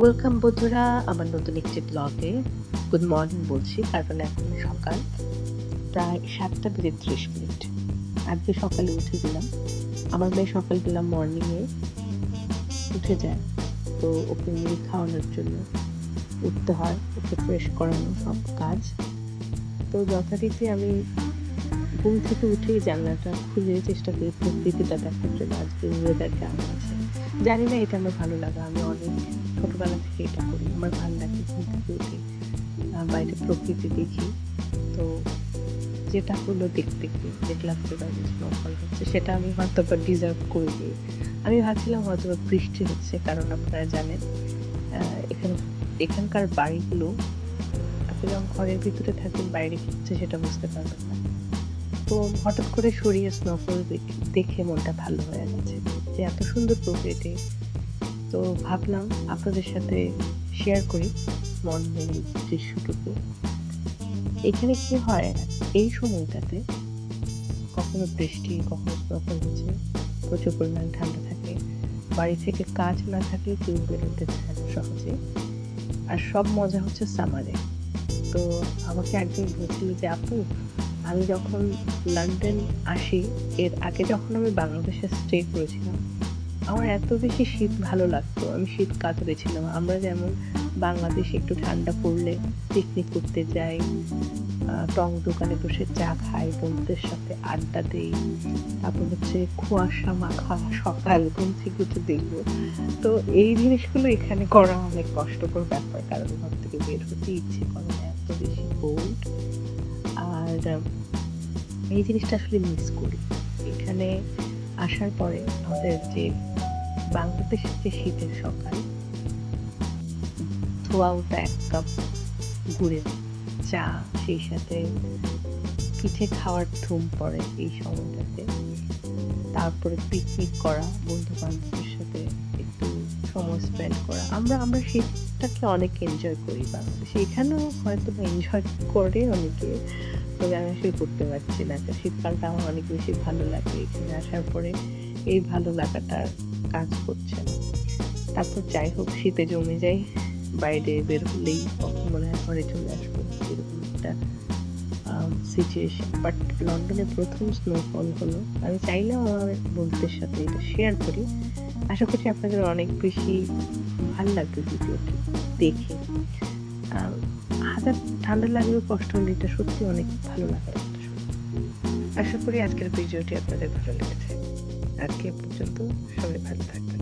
Welcome বন্ধুরা, আমার নতুন একটি ব্লগে গুড মর্নিং বলছি, কারণ এখন সকাল, প্রায় সাতটা বেজে ত্রিশ মিনিট। আজকে সকালে উঠে গেলাম। আমার মেয়ে সকালবেলা মর্নিংয়ে উঠে যায়। তো ওকে মিল খাওয়ানোর জন্য উঠতে হয়, ওকে ফ্রেশ করানো সব কাজ। তো যথারীতি আমি ঘুম থেকে উঠেই জানলাটা খুলে চেষ্টা করি প্রকৃতিটা দেখার জন্য। আজকে ওয়েদার কেমন আছে। জানি না, এটা আমার ভালো লাগা। আমি অনেক ছোটবেলা থেকে এটা করি। আমার ভালো লাগে ঘুম বাইরে প্রকৃতি দেখি। তো যেটা হলো দেখতে দেখলাম স্নোফল হচ্ছে সেটা আমি হয়তো বা ডিজার্ভ করে দিই। আমি ভাবছিলাম হয়তো বা বৃষ্টি হচ্ছে, কারণ আপনারা জানেন। এখানে, এখানকার বাড়িগুলো আপনি যখন ঘরের ভিতরে থাকেন বাইরে হচ্ছে সেটা বুঝতে পারবেন না। তো হঠাৎ করে সরিয়ে স্নোফল দেখে মনটা ভালো হয়ে গেছে যে এত সুন্দর প্রকৃতি। তো ভাবলাম আপনাদের সাথে শেয়ার করি মর্নিং দৃশ্যটুকু। এখানে কি হয়, এই সময়টাতে কখনো বৃষ্টি, কখনো স্নোফল হচ্ছে, প্রচুর পরিমাণ ঠান্ডা থাকে। বাড়ি থেকে কাজ না থাকলে কেউ বেরোতে চায় সহজে। আর সব মজা হচ্ছে সামারে তো আমাকে একদিন বলছিল যে, আপু আমি যখন লন্ডন আসি, এর আগে যখন আমি বাংলাদেশে স্টে করেছিলাম, আমার এত বেশি শীত ভালো লাগতো। আমি শীত কাতরে ছিলাম। আমরা যেমন বাংলাদেশে একটু ঠান্ডা পড়লে পিকনিক করতে যাই টং দোকানে বসে চা খাই, বন্ধুদের সাথে আড্ডা দেই, তারপর হচ্ছে কুয়াশা মাখা, সকাল, ঘুম থেকে উঠে দেখব। তো এই জিনিসগুলো এখানে করা অনেক কষ্টকর ব্যাপার, কারণ ঘর থেকে বের হতে ইচ্ছে করে না, এত বেশি কোল্ড আর এই জিনিসটা আসলে মিস করি। এখানে আসার পরে আমাদের যে বাংলাদেশের যে শীতের সকাল ধোয়া ওটা এক কাপ গুড়ের চা, সেই সাথে পিঠে খাওয়ার ধুম পড়ে এই সময়টাতে। তারপরে পিকনিক করা বন্ধু বান্ধবের সময় স্পেন্ড করা। আমরা আমরা শীতটাকে অনেক এনজয় করি বাংলাদেশে এখানেও হয়তো বা এনজয় করে অনেকে। তবে আমি আসলে করতে পারছি না। শীতকালটা আমার অনেক বেশি ভালো লাগে এখানে আসার পরে। এই ভালো লাগাটা কাজ করছে না। তারপর যাই হোক, শীতে জমে যাই। বাইরে বের হলেই কখন মনে হয় ঘরে চলে আসব এরকম একটা সিচুয়েশন বাট লন্ডনে প্রথম স্নোফল হলো। আমি চাইলেও আমার বন্ধুদের সাথে এটা শেয়ার করি। আশা করছি আপনাদের অনেক বেশি ভালো লাগবে ভিডিওটি দেখে। হাজার ঠান্ডা লাগলেও কষ্ট হলে এটা সত্যি অনেক ভালো লাগার আশা করি আজকের ভিডিওটি আপনাদের ভালো লেগেছে। আজকে পর্যন্ত সবাই ভালো থাকবেন।